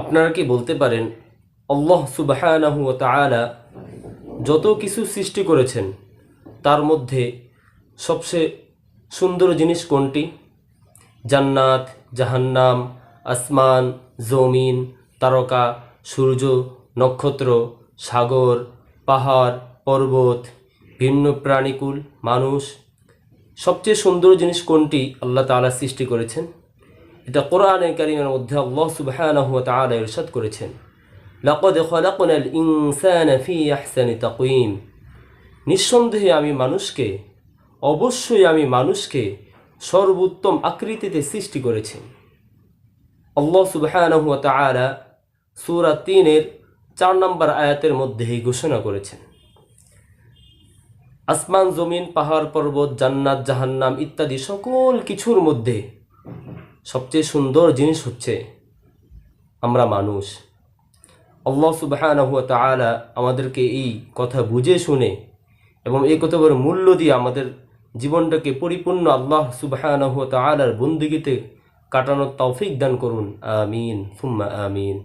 আপনারা কি বলতে পারেন, আল্লাহ সুবাহানাহু ও তাআলা যত কিছু সৃষ্টি করেছেন, তার মধ্যে সবচেয়ে সুন্দর জিনিস কোনটি? জান্নাত, জাহান্নাম, আসমান, জমিন, তারকা, সূর্য, নক্ষত্র, সাগর, পাহাড়, পর্বত, ভিন্ন প্রাণীকুল, মানুষ। সবচেয়ে সুন্দর জিনিস কোনটি আল্লাহ তাআলা সৃষ্টি করেছেন? এটা কোরআনে কারিমের মধ্যে আল্লাহ তাআলা ইরশাদ করেছেন। লাকাদ খালাকনাল ইনসানা ফি আহসানি তাকওয়িম। নিঃসন্দেহে আমি মানুষকে, অবশ্যই আমি মানুষকে সর্বোত্তম আকৃতিতে সৃষ্টি করেছি আল্লাহ তাআলা সূরা 3 এর 4 নম্বর আয়াতের মধ্যে এই ঘোষণা করেছেন। আসমান, জমিন, পাহাড়, পর্বত, জান্নাত, জাহান্নাম ইত্যাদি সকল কিছুর মধ্যে সবচেয়ে সুন্দর জিনিস হচ্ছে আমরা মানুষ। আল্লাহ সুবাহানহু তালা আমাদেরকে এই কথা বুঝে শুনে এবং এই কথার মূল্য দিয়ে আমাদের জীবনটাকে পরিপূর্ণ আল্লাহ সুবাহানহু তালার বন্দিগিতে কাটানোর তৌফিক দান করুন। আমিন। ফুম্মা আমিন।